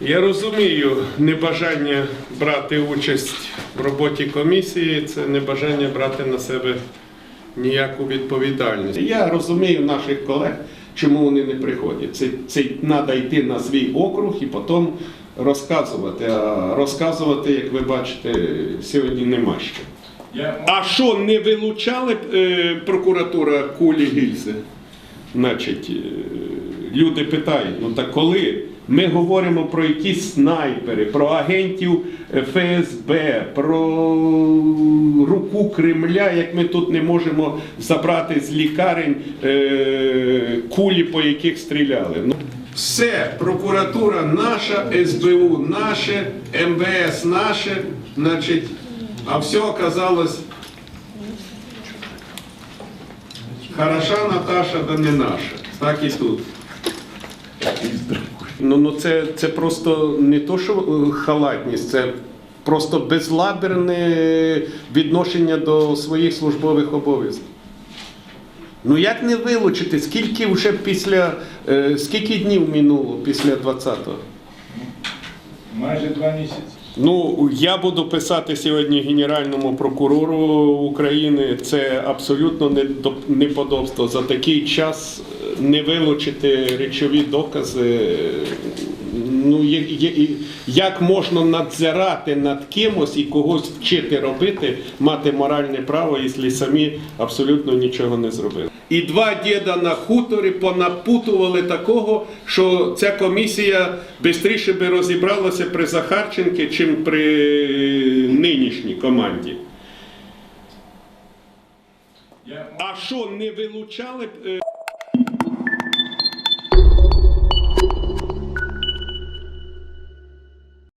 Я розумію небажання брати участь в роботі комісії, це небажання брати на себе ніяку відповідальність. Я розумію наших колег, чому вони не приходять. Це це треба йти на свій округ і потім розказувати. А розказувати, як ви бачите, сьогодні нема що. А що, не вилучали е, прокуратура кулі гільзи? Значить, е, люди питають, ну так коли ми говоримо про якісь снайпери, про агентів ФСБ, про руку Кремля, як ми тут не можемо забрати з лікарень е, кулі, по яких стріляли. Ну, все, прокуратура наша, СБУ наше, МВС наше, значить, а все оказалось Хороша Наташа, да не наша. Так і тут. Ну, ну це, це просто не то, що е, халатність, це просто безлаберне відношення до своїх службових обов'язків. Ну як не вилучити? Скільки вже після е, скільки днів минуло після 20-го? майже два місяці. Ну, я буду писати сьогодні Генеральному прокурору України. Це абсолютно неподобство. За такий час не вилучити речові докази. Ну, є- є- як можна надзирати над кимось і когось вчити робити, мати моральне право, якщо самі абсолютно нічого не зробили. І два діда на хуторі понапутували такого, що ця комісія швидше би розібралася при Захарченки, чим при нинішній команді. А що не вилучали б? е,